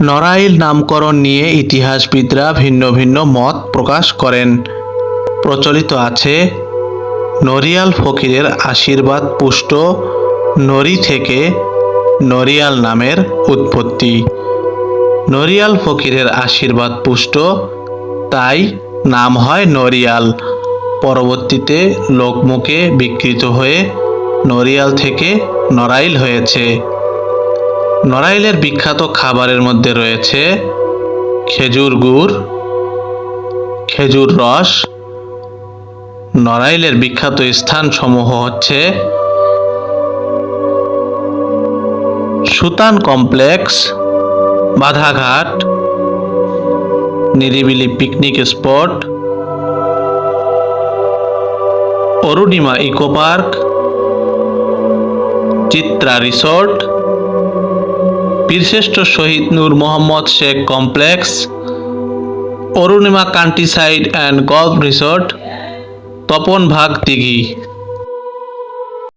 নড়াইল নামকরণ নিয়ে ইতিহাসবিদরা ভিন্ন ভিন্ন মত প্রকাশ করেন। প্রচলিত আছে নরিয়াল ফকিরের আশীর্বাদ পুষ্ট নরি থেকে নরিয়াল নামের উৎপত্তি। নরিয়াল ফকিরের আশীর্বাদ পুষ্ট, তাই নাম হয় নরিয়াল পরবর্তীতে লোকমুখে বিকৃত হয়ে নরিয়াল থেকে নড়াইল হয়েছে। নড়াইলের বিখ্যাত খাবারের মধ্যে রয়েছে খেজুর গুড়, খেজুর রস। নড়াইলের বিখ্যাত স্থানসমূহ হচ্ছে Sutan complex, Badhaghat, Niribili picnic spot, Arunima eco park, Chitra resort. Birshreshtha Shahid Noor Mohammad Sheikh complex, Arunima country side and golf resort, Tapan Bhag Dighi.